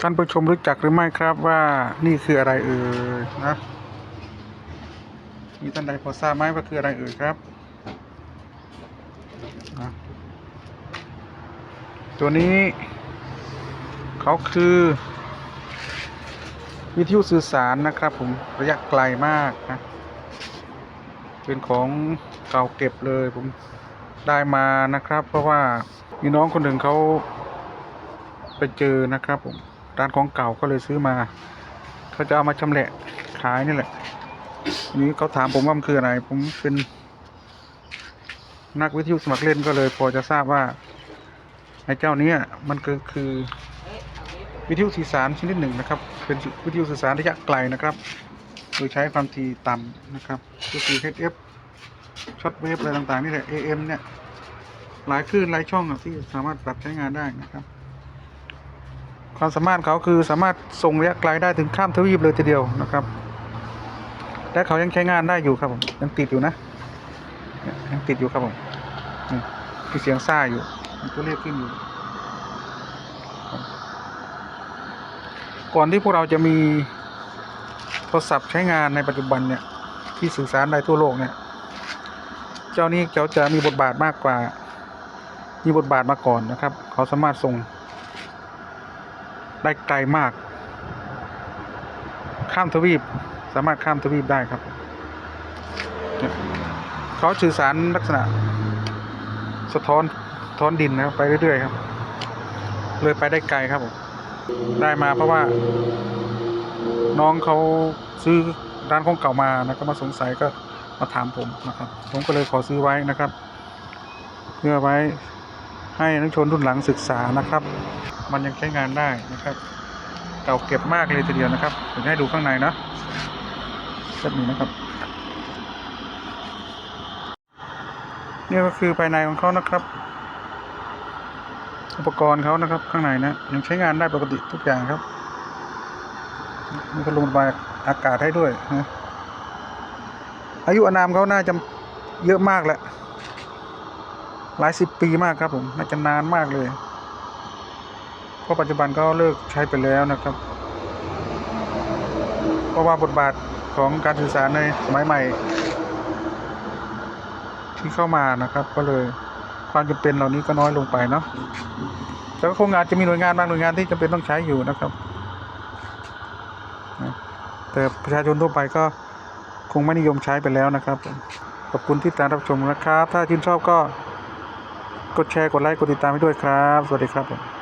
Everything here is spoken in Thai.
ท่านผู้ชมรู้จักหรือไม่ครับว่านี่คืออะไรเอ่ยนะมีท่านใดพอทราบไหมว่าคืออะไรเอ่ยครับนะตัวนี้ เขาคือ วิทยุสื่อสารนะครับผมระยะไกลมากนะเป็นของเก่าเก็บเลยผมได้มานะครับ เพราะว่ามีน้องคนหนึ่งเขาไปเจอนะครับผม ร้านของเก่าก็เลยซื้อมา เขาจะเอามาชำแหละขายนี่แหละนี้เขาถามผมว่ามันคืออะไร ผมเป็น นักวิทยุสมัครเล่นก็เลย พอจะทราบว่าไอ้เจ้าเนี้ยมันก็คือวิทยุสื่อสารชนิดหนึ่งนะครับ เป็นวิทยุสื่อสารระยะไกลนะครับ โดยใช้ความถี่ต่ำนะครับก็คือ HF ช็อตเวฟอะไรต่างๆนี่แหละ AM เนี่ยหลายคลื่นหลายช่องที่สามารถปรับใช้งานได้นะครับ ความสามารถเขาคือสามารถส่งระยะไกลได้ถึงข้ามทวีปเลยทีเดียวนะครับ และเขายังใช้งานได้อยู่ครับผมยังติดอยู่นะยังติดอยู่ครับผมนี่มีเสียงซ่าอยู่มีตัวเลขขึ้นอยู่ก่อนที่พวกเราจะมีโทรศัพท์ใช้งานในปัจจุบันเนี่ยที่สื่อสารได้ทั่วโลกเนี่ย เจ้านี้เขาจะมีบทบาทมากกว่า มีบทบาทมาก่อนนะครับ เขาสามารถส่ง ได้ไกลมาก ข้ามทวีป สามารถข้ามทวีปได้ครับ เขาสื่อสารลักษณะ สะท้อนสะท้อนดินนะครับไปเรื่อยๆครับ เลยไปได้ไกลครับผมได้มาเพราะว่า น้องเขาซื้อร้านของเก่ามานะครับมาสงสัยก็มาถามผมนะครับ ผมก็เลยขอซื้อไว้นะครับ เพื่อไว้ ให้นักชนรุ่นหลังศึกษานะครับ มันยังใช้งานได้นะครับ เก่าเก็บมากเลยทีเดียวนะครับผมจะให้ดูข้างในนะแบบนี้นะครับนี่ก็คือภายในของเขานะครับ อุปกรณ์เขานะครับ ข้างในนะยังใช้งานได้ปกติทุกอย่างครับมีพัดลมระบายอากาศให้ด้วยนะอายุอานามเขาน่าจะเยอะมากแหล้ว หลายสิบปีมากครับผมน่าจะนานมากเลย เพราะปัจจุบันก็เลิกใช้ไปแล้วนะครับ เพราะว่าบทบาทของการสื่อสารในสมัยใหม่ ที่เข้ามานะครับ ก็เลยความจำเป็นเหล่านี้ก็น้อยลงไปเนาะแต่ก็คงอาจจะมีหน่วยงานบางหน่วยงานที่จำเป็นต้องใช้อยู่นะครับ แต่ประชาชนทั่วไปก็คงไม่นิยมใช้ไปแล้วนะครับ ขอบคุณที่ติดตามรับชมนะครับ ถ้าชื่นชอบก็ กดแชร์ กดไลค์ กดติดตามให้ด้วยครับ สวัสดีครับผม